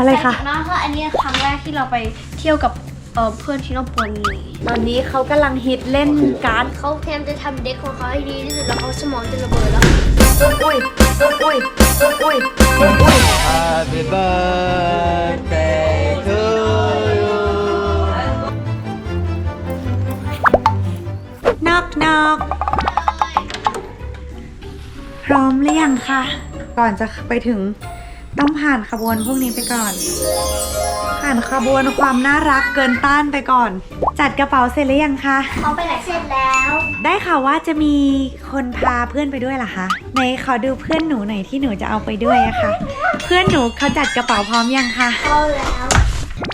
อะไรคะน้องค่ะอันนี้ครั้งแรกที่เราไปเที่ยวกับเอ่อเพื่อนที่นอปวนีตอนนี้เขากำลังฮิตเล่นการ์ดเขาพยายามจะทำเด็กของเขาให้ดีที่สุดแล้วเขาสมองจะระเบิดแล้วอุ้ยอุ้ยอุ้ยอุ้ยอุ้ย Happy birthday to you นอกนอกพร้อมหรือยังคะ ก่อนจะไปถึง ต้องผ่านขบวนพวกนี้ไปก่อน ผ่านขบวนความน่ารักเกินต้านไปก่อน จัดกระเป๋าเสร็จหรือยังคะเขาไปไหนเสร็จแล้ว ได้ข่าวว่าจะมีคนพาเพื่อนไปด้วยเหรอคะไหนขอดูเพื่อนหนูหน่อยที่หนูจะเอาไปด้วยอะค่ะ เพื่อนหนูเขาจัดกระเป๋าพร้อมยังคะเขาแล้ว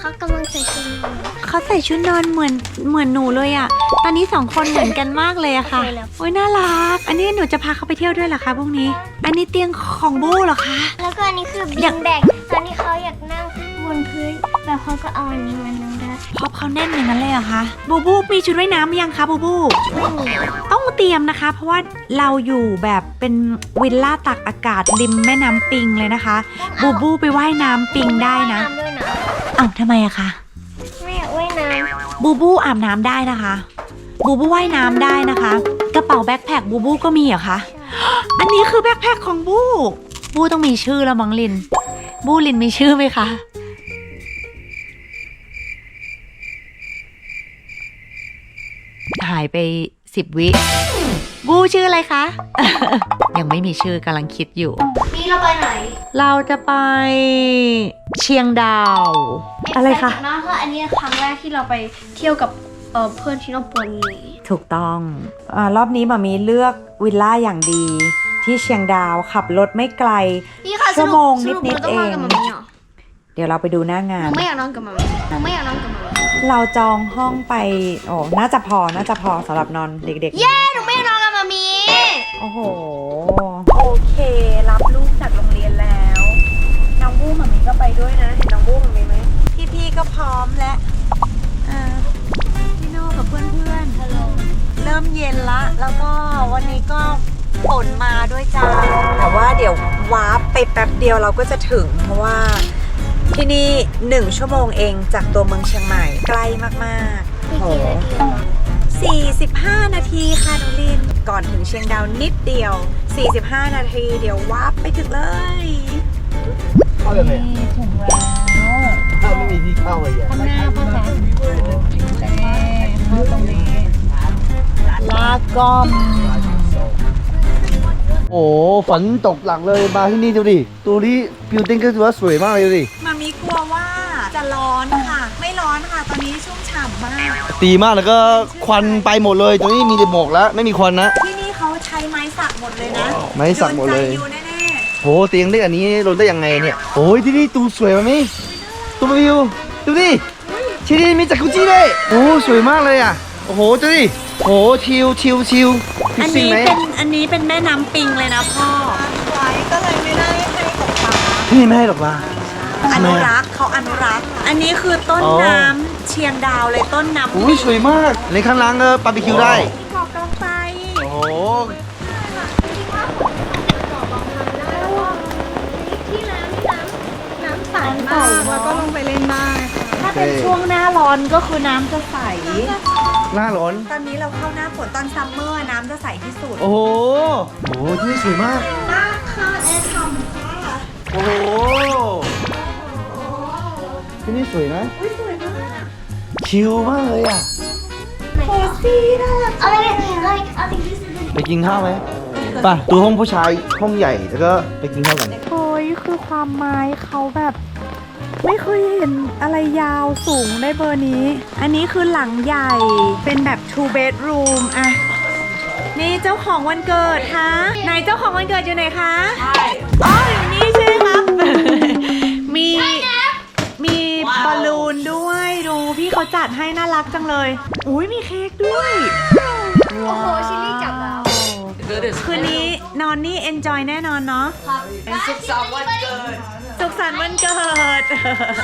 เขากำลังใส่ชุดนอน เขาใส่ชุดนอนเหมือนเหมือนหนูเลยอะตอนนี้สองคนเหมือนกันมากเลยอะค่ะ โอ้ยน่ารัก อันนี้หนูจะพาเขาไปเที่ยวด้วยเหรอคะพวกนี้ อันนี้เตียงของบู้เหรอคะ แล้วก็อันนี้คือบิอยาก นแบกตอนที่เขาอยากนั่งบนพื้นแล้วเขาก็เอาอันนี้มานั่งได้เพราะเขาแน่นอย่างนั้นเลยเหรอคะบูบูมีชุดว่ายน้ำหรือยังคะบูบู ไม่มีต้องเตรียมนะคะ เพราะว่าเราอยู่แบบเป็นวิลล่าตักอากาศริมแม่น้ำปิงเลยนะคะ บูบูไปว่ายน้ำปิงได้นะว่ายำด้วยนะอ้าวทำไมอะคะ บูบูอาบน้ำได้นะคะ บูบูว่ายน้ำได้นะคะ กระเป๋าแบ็คแพคบูบูก็มีเหรอคะ อันนี้คือแบ็คแพคของบู บูต้องมีชื่อแล้วมังลิน บูลินมีชื่อไหมคะ หายไปสิบวิ บูชื่ออะไรคะ ยังไม่มีชื่อกำลังคิดอยู่ำนี่เราไปไหนเราจะไปเชียงดาว อะไรคะน้องค่ะอันนี้ครั้งแรกที่เราไปเที่ยวกับเอ่อเพื่อนที่นอปวนีถูกต้องอารอบนี้มามีเลือกวิลล่าอย่างดี ที่เชียงดาวขับรถไม่ไกล นี่ค่ะชั่วโมงสรุปนิดๆสรุปราต้องนอนกับเอง มัมมี่เหรอเดี๋ยวเราไปดูหน้างาหนูนไม่อยากนอนกับมัมมี่หนูไม่อยากนอนกับมัมมี่เราจองห้องไป โอ้ น่าจะพอ น่าจะพอสำหรับนอนเด็กๆ เย้หนู อ้โห โอเค รับลูกจากโรงเรียนแล้ว น้องบู้หมามีก็ไปด้วยนะ เห็นน้องบู้หมามีไหม พี่ๆก็พร้อมแล้วอ่าพี่โน่กับเพื่อนๆฮัลโหลเริ่มเย็นละ แล้วก็วันนี้ก็ฝนมาด้วยจ้า แต่ว่าเดี๋ยววาร์ปไปแป๊บเดียวเราก็จะถึง เพราะว่าที่นี่หนึ่งชั่วโมงเองจากตัวเมืองเชียงใหม่ ใกล้มากๆอีกโหกี่นาทีเหรอ 45 นาทีค่ะน้องลิน ก่อนถึงเชียงดาวนิดเดียว 45 นาทีเดี๋ยววาร์ปไปถึงเลยเข้ายังไงอะนี่ถึงแล้วถ้าไม่มีที่เข้าเลยอะข้างหน้าภาษาเข้าตรงนี้ลากอมโอ้ฝนตกหลังเลยมาที่นี่ดูดิตูนี้บิวติ้งก็ถือว่าสวยมากเลยดูดิมามีกลัวว่าจะร้อนค่ะ ไม่ร้อนค่ะ ตอนนี้ชุ่มฉ่ำมาก ตีมากแล้วก็ควันไปหมดเลยตรงนี้มีแต่หมอกแล้วไม่มีควันนะ ที่นี่เขาใช้ไม้สักหมดเลยนะไม้สักหมดเลย โนใจอยู่แน่โหเตียงเล็กอันนี้ลงได้ยังไงเนี่ยโอ้ยที่นี่ตูสวยมั้ยมิตูวิวดูดิที่นี่มีจักรุจิเลยโอ้สวยมากเลยอะโอ้โหดูดิโอ้ชิลชิลชิลๆอันซิ่งนี้ไหมเป็นอันนี้เป็นแม่น้ำปิงเลยนะพ่อไว้ก็เลยไม่ได้ให้ตกปลาที่นี่ไม่ให้หรอกล่ะ อนุรักษ์เขาอนุรักษ์ อันนี้คือต้นอ๋อ น้ำเชียงดาวเลยต้นน้ำโอ้ยสวยมากในข้างล่างก็บาร์บีคิวได้ที่เกาะกลางไฟโอ้โหที่น้ำน้ำน้ำใสมากแล้วก็ลงไปเล่นได้ถ้าเป็นช่วงหน้าร้อนก็คือน้ำจะใส หน้าร้อน ตอนนี้เราเข้าหน้าฝนตอนซัมเมอร์น้ำจะใสที่สุดโอ้โหโอ้โหที่นี่สวยมาก มากค่ะแอร์ทำค่ะโอ้โห ที่นี่สวยนะ อุ้ยสวยมากชิลมากเลยอะ โคซี่น่ารักเอาเลยเลยเอาติ๊กติ๊กติ๊กไปกินข้าวไหมไป่ะดูห้องผู้ชายห้องใหญ่แล้วก็ไปกินข้าวกัน โอ้ยคือความไม้เขาแบบ ไม่เคยเห็นอะไรยาวสูงได้เบอร์นี้ อันนี้คือหลังใหญ่เป็นแบบ two bedroom อะนี่เจ้าของวันเกิดคะไหนเจ้าของวันเกิดอยู่ไหนคะใช่อ๋ออยู่นี่ใช่ไหมครับ มีมีบอลลูนด้วย ดูพี่เขาจัดให้น่ารักจังเลย อุ้ยมีเค้กด้วยโอ้โหชิลลี่จับแล้ว คืนนี้นอนนี่ enjoy แน่นอนเนาะสุขสันต์วันเกิด สุขสันต์วันเกิด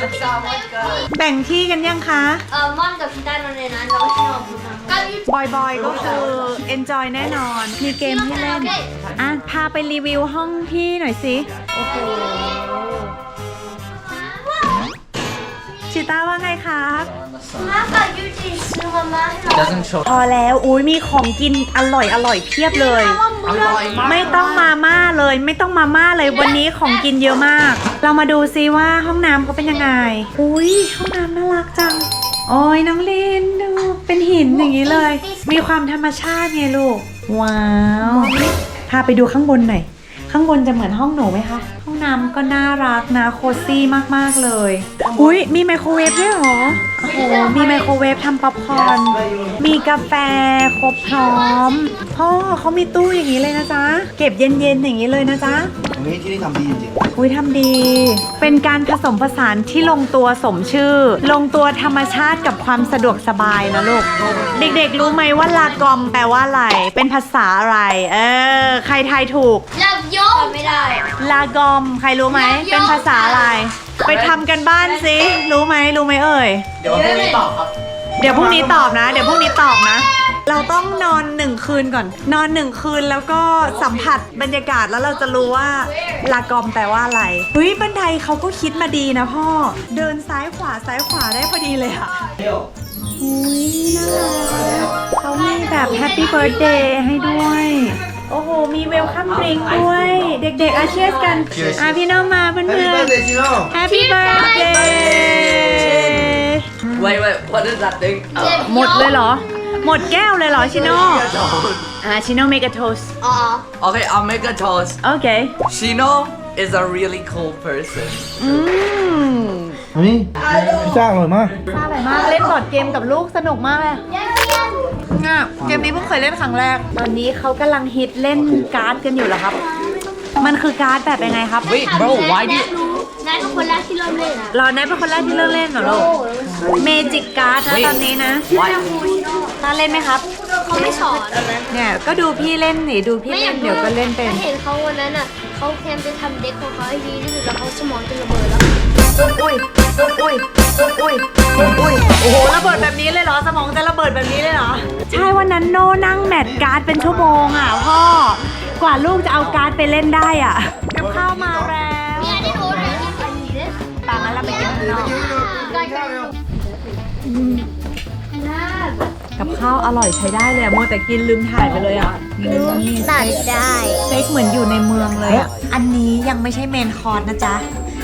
สุขสันต์วันเกิด แบ่งที่กันยังคะ เอ่อม่อนกับพี่ต้านอนในนั้นแล้วก็พี่นอนบนนั้นกันบอยบอยก็คือ enjoy แน่นอน มีเกมให้เล่น อะ พาไปรีวิวห้องพี่หน่อยสิ โอ้โห ชิต้าว่าไงครับ 妈把玉锦吃了吗？ doesn't show พอแล้วอุ้ยมีของกินอร่อยอร่อยเพียบเลย อร่อยมาก ไม่ต้องมาม่าเลย ไม่ต้องมาม่าเลยวันนี้ของกินเยอะมาก เรามาดูซิว่าห้องน้ำเขาเป็นยังไง อุ้ยห้องน้ำน่ารักจัง โอ้ยน้องลินดูเป็นหินอย่างนี้เลย มีความธรรมชาติไงลูก ว้าวพาไปดูข้างบนหน่อยข้างบนจะเหมือนห้องหนูไหมคะ ห้องน้ำก็น่ารักนะโคซี่มากๆเลย อุ้ยมีไมโครเวฟด้วยเหรอ โอ้โห มีไมโครเวฟทำป๊อปคอรนมีกาแฟครบพร้อม พ่อเขามีตู้อย่างนี้เลยนะจ๊ะ เก็บเย็นๆอย่างนี้เลยนะจ๊ะ ตรงนี้ที่นี่ทำดีจริงๆอุ้ยทำดี เป็นการผสมผสานที่ลงตัวสมชื่อ ลงตัวธรรมชาติกับความสะดวกสบายนะลูก เด็กๆรู้ไหมว่าลากอมแปลว่าอะไร เป็นภาษาอะไร เออ ใครทายถูกลาบยกไม่ได้ ลากอมใครรู้ไหม เป็นภาษาอะไร ไปทำกันบ้านสิรู้ไหมรู้ไหมเอ่ย เดี๋ยวพรุ่งนี้ตอบครับ เดี๋ยวพรุ่งนี้ตอบนะ เดี๋ยวพรุ่งนี้ตอบนะ เราต้องนอนหนึ่งคืนก่อน นอนหนึ่งคืนแล้วก็สัมผัสบรรยากาศแล้วเราจะรู้ว่าลากอมแปลว่าอะไรเฮ้ยบันไดเขาก็คิดมาดีนะพ่อ เดินซ้ายขวาซ้ายขวาได้พอดีเลยอะอุ้ยน่ารักเขามีแบบแฮปปี้เบิร์ดเดย์ให้ด้วย โอ้โห มีเวลคัมดริงด้วย เด็กๆอาเชียสกัน Cheers อะพี่น้องมาเพื่อน Happy ๆ birthday ชิโน่ Happy birthday Wait, wait, what is that thing? Oh. หมดเลยเหรอ หมดแก้วเลยเหรอชิโน่อ่าชิโน่เมกะโทสอ๋อ Okay, I'll make a toast. โอเค Shino is a really cool person. อืมอันนี้พิซซ่าอร่อยมากอร่อยมาก เล่นบอร์ดเกมกับลูกสนุกมากเลยยัง เรียนอะเกมนี้เพิ่งเคยเล่นครั้งแรก ตอนนี้เขากำลังฮิตเล่นการ์ดกันอยู่เหรอครับ มันคือการ์ดแบบยังไงครับ Wait, bro, why do you. นายเป็นคนแรกที่เริ่มเล่นอะรอนายเป็นคนแรกที่เริ่มเล่นเหรอลูกเมจิกการ์ดนะเฮ้ยตอนนี้นะ Why? ตาเล่นไหมครับ เขาไม่สอนเนี่ยก็ดูพี่เล่นหนิดูพี่ไม่อเล่ยานกเดี๋ยวก็เล่นเป็น ถ้าเห็นเขาวันนั้นอะเขาแคมจะทำเด็กของเขาให้ดีที่สุดแล้วเขาสมองจะระเบิดแล้วอุ้ยอุ้ยอุ้ยอุ้ยโอ้โหระเบิดแบบนี้เลยเหรอสมองจะระเบิดแบบนี้เลยเหรอ ใช่วันนั้นโนนั่งแมทการ์ดเป็นชั่วโมงอะพ่อกว่าลูกจะเอาการ์ดไปเล่นได้อะกับข้าวมาแล้วเนี่ยได้โน้ตเลยที่เป็นอย่างนี้เลยต่างกันเราไปกินข้างนอก กับข้าวอร่อยใช้ได้เลยอะมัวแต่กินลืมถ่ายไปเลยอะนี่ตัดได้สเต็กเหมือนอยู่ในเมืองเลยอะอันนี้ยังไม่ใช่เมนคอร์สนะจ๊ะ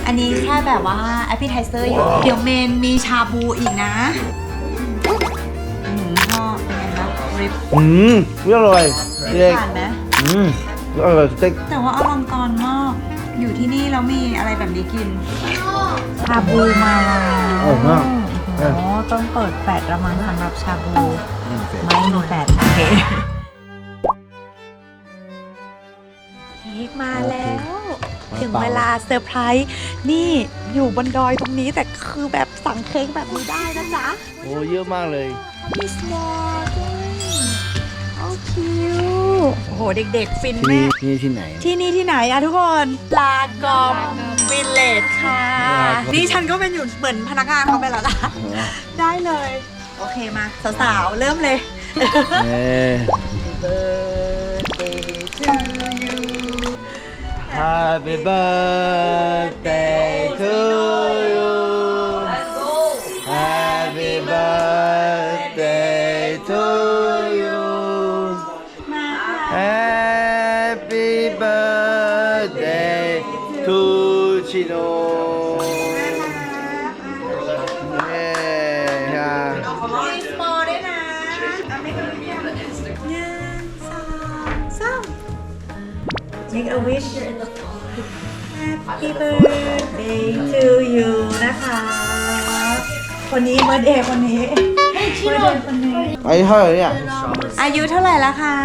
อันนี้แค่แบบว่าแอปเปิลไทเซอร์อยู่ เดี๋ยวเมนมีชาบูอีกนะ ริบอืมไม่อร่อยเด็กผ่านไหมอืมอร่อยสเต็กแต่ว่าอลังการมาก อยู่ที่นี่แล้วมีอะไรแบบนี้กินชาบูมาแล้วอร่อยมากโอ้โหต้องเปิดแฟดระมังสำหรับชาบูไม่มีแฟดโอเคเค้กมาแล้ว ถึงเวลาเซอร์ไพรส์นี่อยู่บนดอยตรงนี้แต่คือแบบสั่งเค้กแบบนี้ได้นะจ๊ะ โอ้เยอะมากเลยมีสมอลด้วยโอ้ คิวโอ้โห เด็กๆ ฟินที่มานี่กที่นี่ที่ไหน ที่นี่ที่ไหนอะทุกคน ลากอมวิลเลจค่ะ ลากอม นี่ฉันก็เป็นอยู่เหมือนพนักงานเขาไปแล้วนะ ได้เลย โอเคมา สาวๆ เริ่มเลย เอ้ย Happy birthday Make a wish Happy birthday to you นะคะ คนนี้เบอร์เดย์คนนี้เบอร์เดย์คนนี้ อายุเท่าไหร่เนี่ย อายุเท่าไหร่แล้วคะ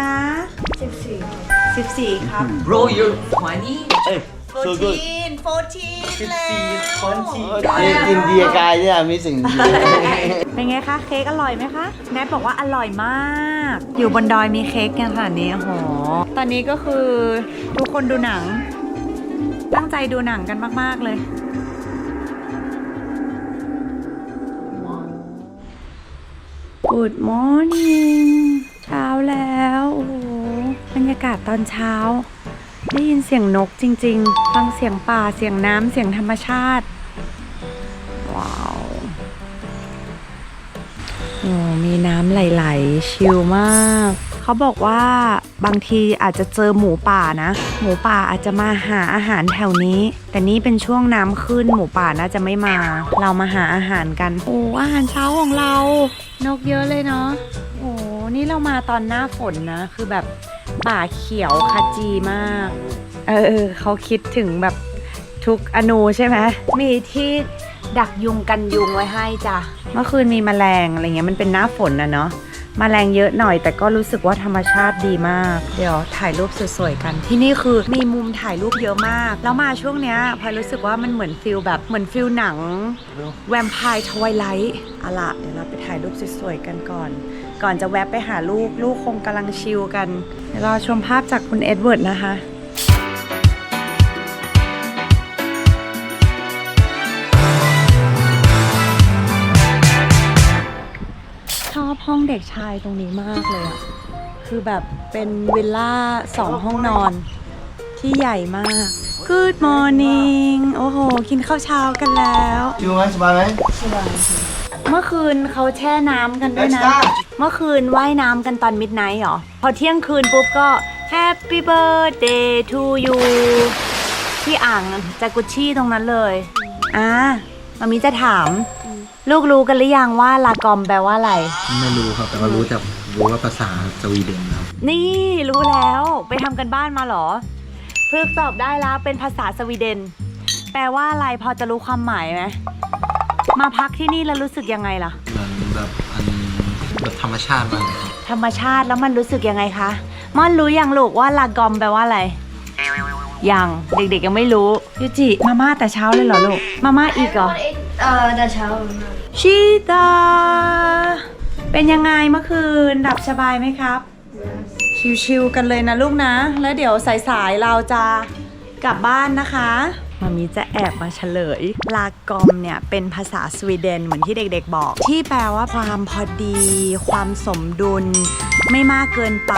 14 14 ครับ Bro, you're 20? เอ้ย so good 14 14แล้ว นี่อินเดียกายเนี่ยมีสิ่งดี เป็นไงคะ เค้กอร่อยไหมคะ แนทบอกว่าอร่อยมาก อยู่บนดอยมีเค้กกันขนาดนี้โอ้โห ตอนนี้ก็คือทุกคนดูหนัง ตั้งใจดูหนังกันมาก ๆ เลย Good morning เช้าแล้ว โอ้โหบรรยากาศตอนเช้า ได้ยินเสียงนกจริง ๆ ฟังเสียงป่าเสียงน้ำเสียงธรรมชาติ น้ำไหลๆ ชิลมาก เขาบอกว่าบางทีอาจจะเจอหมูป่านะ หมูป่าอาจจะมาหาอาหารแถวนี้ แต่นี่เป็นช่วงน้ำขึ้นหมูป่าน่าจะไม่มา เรามาหาอาหารกัน โอ้อาหารเช้าของเรา นกเยอะเลยเนาะโอ้นี่เรามาตอนหน้าฝนนะ คือแบบป่าเขียวขจีมาก เออเขาคิดถึงแบบทุกอนูใช่ไหมมีที่ ดักยุงกันยุงไว้ให้จ้ะเมื่อคืนมีแมลงอะไรเงี้ยมันเป็นหน้าฝนนะเนาะแมลงเยอะหน่อย แต่ก็รู้สึกว่าธรรมชาติดีมาก เดี๋ยวถ่ายรูปสวยๆกัน ที่นี่คือมีมุมถ่ายรูปเยอะมาก แล้วมาช่วงเนี้ยพลอยรู้สึกว่ามันเหมือนฟิลแบบเหมือนฟิลหนังแวมไพร์ทวายไลท์อะล่ะเดี๋ยวเราไปถ่ายรูปสวยๆกันก่อน ก่อนจะแวะไปหาลูกลูกคงกำลังชิลกันเดี๋ยวรอชมภาพจากคุณเอ็ดเวิร์ดนะคะ อบห้องเด็กชายตรงนี้มากเลยอะคือแบบเป็นวิลล่าสองห้องนอนที่ใหญ่มาก Good morning โอ้โห กินข้าวเช้ากันแล้ว ชิวไหมสบายไหมเมื่อคืนเขาแช่น้ำกันด้วยนะ Next time เมื่อคืนว่ายน้ำกันตอนมิดไนท์เหรอ พอเที่ยงคืนปุ๊บก็ Happy birthday to you ที่อ่างจากุชชี่ตรงนั้นเลย อ่ามามีจะถาม ลูกรู้กันหรือยังว่าลากอมแปลว่าอะไร ไม่รู้ครับ แต่ก็รู้จากรู้ว่าภาษาสวีเดนครับ นี่รู้แล้วไปทำกันบ้านมาเหรอเพิ่งตอบได้แล้วเป็นภาษาสวีเดน แปลว่าอะไรพอจะรู้ความหมายไหมมาพักที่นี่แล้วรู้สึกยังไงล่ะ เหมือนแบบอันแบบธรรมชาติมากเลยครับธรรมชาติแล้วมันรู้สึกยังไงคะม่อนรู้ยังลูกว่าลากอมแปลว่าอะไร ยังเด็กๆยังไม่รู้ยูจิมาม่าแต่เช้าเลยเหรอลูก มาม่าอีกเหรอ เอ่อเดชาชีตา เป็นยังไงเมื่อคืนดับสบายไหมครับ ชิวๆกันเลยนะลูกนะ แล้วเดี๋ยวสายๆเราจะกลับบ้านนะคะ มามีจะแอบมาเฉลย ลากอมเนี่ยเป็นภาษาสวีเดนเหมือนที่เด็กๆบอก ที่แปลว่าความพอดี ความสมดุล ไม่มากเกินไป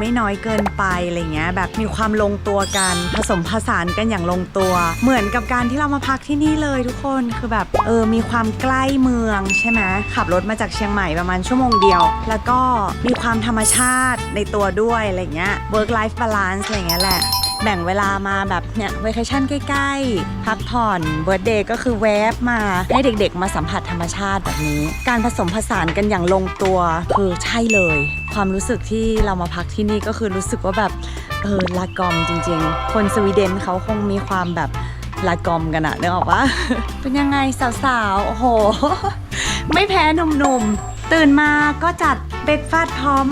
ไม่น้อยเกินไปอะไรเงี้ยแบบมีความลงตัวกัน ผสมผสานกันอย่างลงตัว เหมือนกับการที่เรามาพักที่นี่เลยทุกคนคือแบบเออมีความใกล้เมืองใช่ไหมขับรถมาจากเชียงใหม่ประมาณชั่วโมงเดียว แล้วก็มีความธรรมชาติในตัวด้วยอะไรเงี้ย work life balance อะไรเงี้ยแหละ แบ่งเวลามาแบบเนี่ยเวคชั่นใกล้ๆ พักผ่อนเบิร์ดเดย์ก็คือแวบมาให้เด็กๆ มาสัมผัสธรรมชาติแบบนี้ การผสมผสานกันอย่างลงตัวคือใช่เลย ความรู้สึกที่เรามาพักที่นี่ก็คือรู้สึกว่าแบบเออลากอมจริง ๆ คนสวีเดนเขาคงมีความแบบลากอมกันอะเนึกออกปะเป็นยังไงสาวๆ โอ้โห ไม่แพ้หนุ่มๆ ตื่นมาก็จัดเบรกฟาสต์พร้อม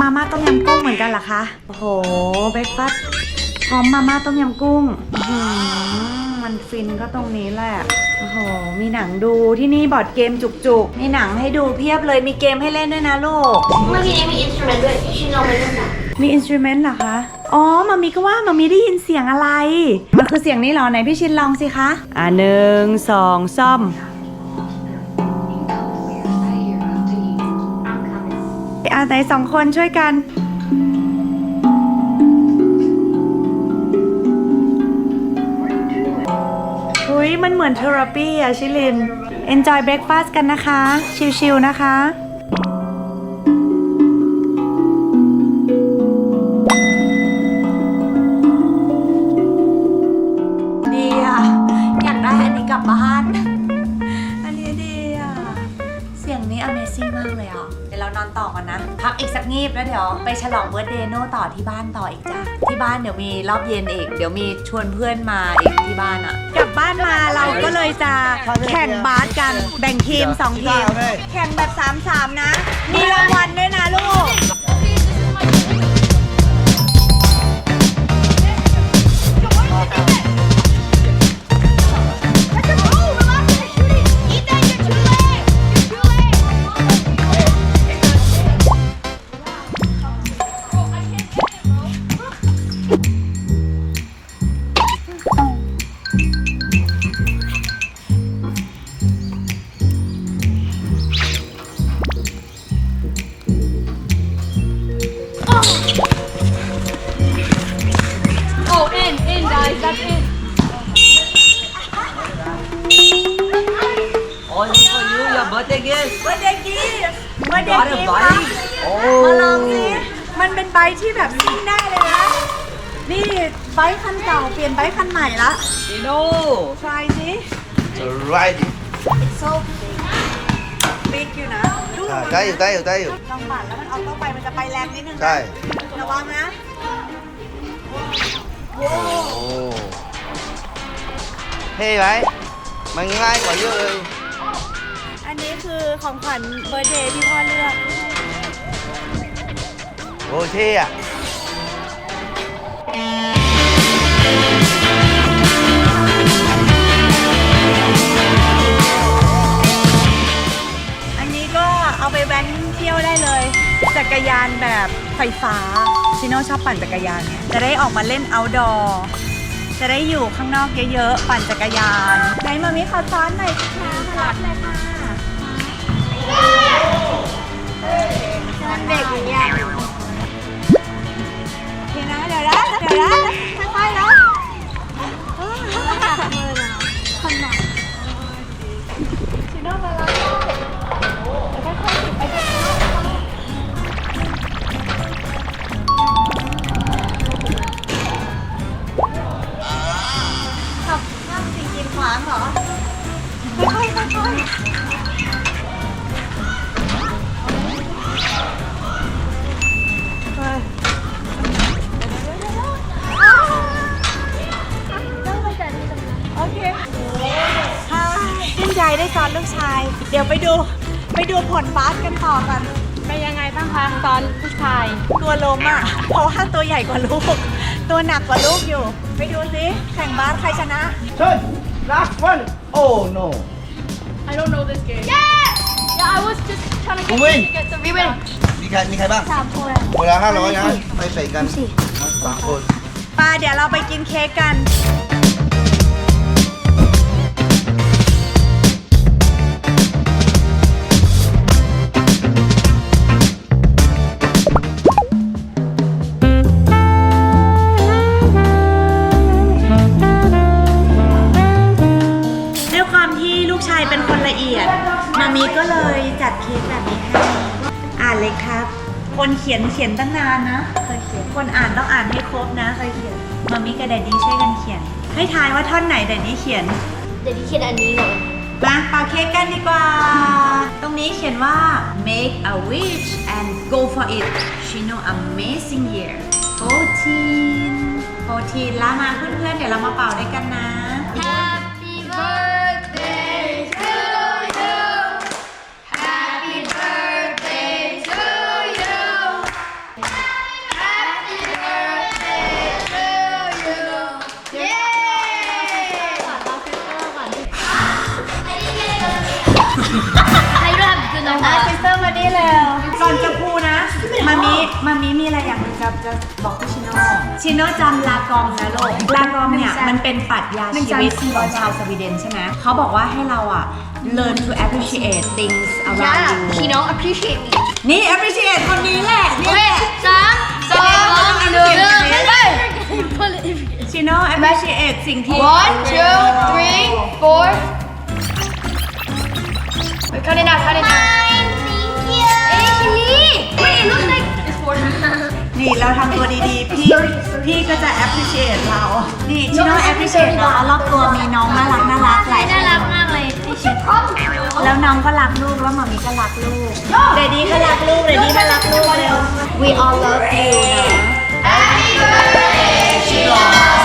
มาม่าต้มยำกุ้งเหมือนกันเหรอคะ โอ้โห เบรกฟาสต์ พร้อมมาม่าต้มยำกุ้งอื้อหือมันฟินก็ตรงนี้แหละ โอ้โห มีหนังดูที่นี่บอร์ดเกมจุกๆ มีหนังให้ดูเพียบเลย มีเกมให้เล่นด้วยนะลูก เมื่อกี้นี้มีอินสต u เมนต์ด้วยชินลองไปเล่นกันมีอินสต u เมนต์เหรอคะ อ๋อมามีก็ว่ามามีได้ยินเสียงอะไร มันคือเสียงนี้เหรอไหนพี่ชินลองสิคะ อ่าหนึ่งสองซ่อม อ่าไหนสองคนช่วยกันอุ้ มันเหมือนเทอราปีอะชิลิน enjoy breakfast กันนะคะ ชิลๆนะคะ ดี๋ยวเรานอนต่อกันนะ พักอีกสักงีบแล้วเดี๋ยวไปฉลองเบิร์ดเดย์โน่ต่อที่บ้านต่ออีกจ้ะที่บ้านเดี๋ยวมีรอบเย็นอีก เดี๋ยวมีชวนเพื่อนมาอีกที่บ้านอะ กลับบ้านมาเราก็เลยจะแข่งบาสกันแบ่งทีม2ทีมแข่งแบบ 3-3 นะ มีรางวัลด้วยนะลูก Chino. ทรายสิไรดิบิ๊กอยู่นะดูได้อยู่ได้อยู่ได้อยู่ ลองปั่นแล้วมันเอาเข้าไปมันจะไปแรงนิดนึงนะใช่ ระวังนะ โอ้เท่ไหมมันง่ายกว่าเยอะเลย อันนี้คือของขวัญเบอร์เดย์ที่พ่อเลือก โอ้เท่อะ เอาไปแว้นเที่ยวได้เลย จักรยานแบบไฟฟ้า ชิโน่ชอบปั่นจักรยานเนี่ยจะได้ออกมาเล่น outdoor จะได้อยู่ข้างนอกเยอะๆ ปั่นจักรยานไหนมามิขอซ้อนหน่อยค่ะซ้อนเลยค่ะเด็กอยู่เนี่ยโอเคนะเดี๋ยวนะเดี๋ยวนะค่อยๆนะชิ ลูกชาย เดี๋ยวไปดูไปดูผลบาสกันต่อกัน เป็นยังไงบ้างคะตอนผู้ชาย ตัวล้มอะ เพราะว่าตัวใหญ่กว่าลูก ตัวหนักกว่าลูกอยู่ ไปดูสิแข่งบาสใครชนะเชิญ last one oh no I don't know this game yeah yeah I was just trying to Who win? get the rebound มีใครมีใครบ้างสามคนคนละห้าร้อยนะไปใส่กันสามคน ปาเดี๋ยวเราไปกินเค้กกัน คนเขียนเขียนตั้งนานนะ เคยเขียนคนอ่านต้องอ่านให้ครบนะเคยเขียนมามีกับแดดดี้ช่วยกันเขียน ให้ทายว่าท่อนไหนแดดดี้เขียนเดี๋ยวดิเขียนอันนี้เลยมาเป่าเค้กกันดีกว่า ตรงนี้เขียนว่า make a wish and go for it she know amazing year 14 14แล้วมาเพื่อนๆเดี๋ยวเรามาเป่าด้วยกันนะ มามิมามิมีอะไรอย่างหนึงจะจะบอกพี่ชิโน่ชิโน่จำลากองนะลูกลากองเนี่ยมันเป็นปรัชญาชีวิตของชาวสวีเดนใช่ไหมเขาบอกว่าให้เราอะ learn to appreciate things around you พี่น้อง appreciate me นี่ appreciate คนนี้แหละนี่เฮ้ยสามสองหนึ่งไปชิโน่ appreciate สิ่งที่ One, two, three, four. We're counting out, counting out. Mine, thank you. Hey, Kimmy. Wait, it looks like it's four. นี่เราทำตัวดีๆ พี่ พี่ก็จะ appreciate เรา นี่ชิโน่ appreciate เรารอบตัวมีน้องน่ารักน่ารักหลายคนน่ารักมากเลยที่ชื่อครอบครัวแล้วน้องก็รักลูก แล้วหมามีก็รักลูก เดดดี้ก็รักลูก เดดดี้ก็รักลูกเร็ว We all love you นะ Happy birthday, Chino. Under